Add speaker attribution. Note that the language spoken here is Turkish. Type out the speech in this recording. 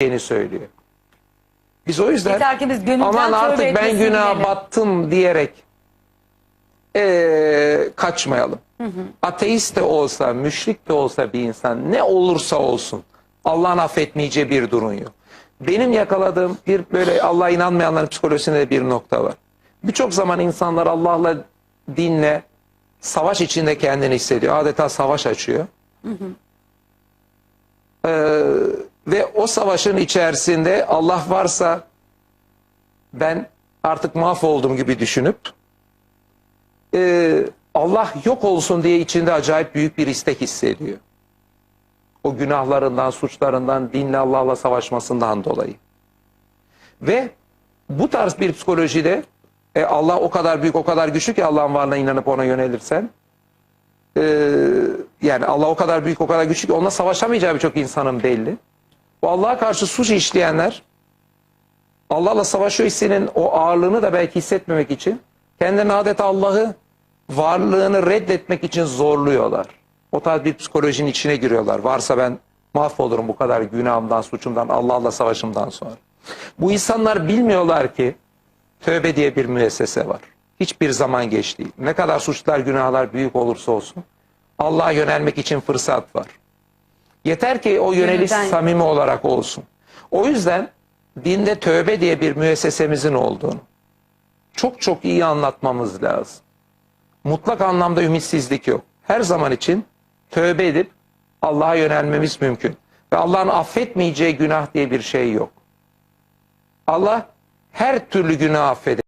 Speaker 1: affedeceğini söylüyor. Biz o yüzden
Speaker 2: Yeter ki biz gönülden
Speaker 1: aman
Speaker 2: tövbe
Speaker 1: artık ben
Speaker 2: etmesini
Speaker 1: günaha
Speaker 2: bilelim."
Speaker 1: battım diyerek eee, kaçmayalım. Ateist de olsa, müşrik de olsa bir insan ne olursa olsun Allah'ın affetmeyeceği bir durum yok. Benim yakaladığım bir böyle Allah'a inanmayanların psikolojisinde de bir nokta var. Birçok zaman insanlar Allah'la dinle savaş içinde kendini hissediyor. Adeta savaş açıyor. Ee, ve o savaşın içerisinde Allah varsa ben artık mahvoldum gibi düşünüp e, Allah yok olsun diye içinde acayip büyük bir istek hissediyor. O günahlarından, suçlarından, dinle Allah'la savaşmasından dolayı. Ve bu tarz bir psikolojide e, Allah o kadar büyük, o kadar güçlü ki Allah'ın varlığına inanıp ona yönelirsen e, yani Allah o kadar büyük, o kadar güçlü ki onunla savaşamayacağı birçok insanın belli. Bu Allah'a karşı suç işleyenler Allah'la savaşıyor hissinin o ağırlığını da belki hissetmemek için kendilerini adeta Allah'ı varlığını reddetmek için zorluyorlar. O tarz bir psikolojinin içine giriyorlar. Varsa ben mahvolurum bu kadar günahımdan, suçumdan, Allah'la savaşımdan sonra. Bu insanlar bilmiyorlar ki tövbe diye bir müessese var. Hiçbir zaman geç değil. Ne kadar suçlar, günahlar büyük olursa olsun Allah'a yönelmek için fırsat var. Yeter ki o yöneliş
Speaker 2: Gönülden-
Speaker 1: samimi olarak olsun. O yüzden dinde tövbe diye bir müessesemizin olduğunu çok çok iyi anlatmamız lazım. Mutlak anlamda ümitsizlik yok. Her zaman için tövbe edip Allah'a yönelmemiz mümkün. Ve Allah'ın affetmeyeceği günah diye bir şey yok. Allah her türlü günah affeder.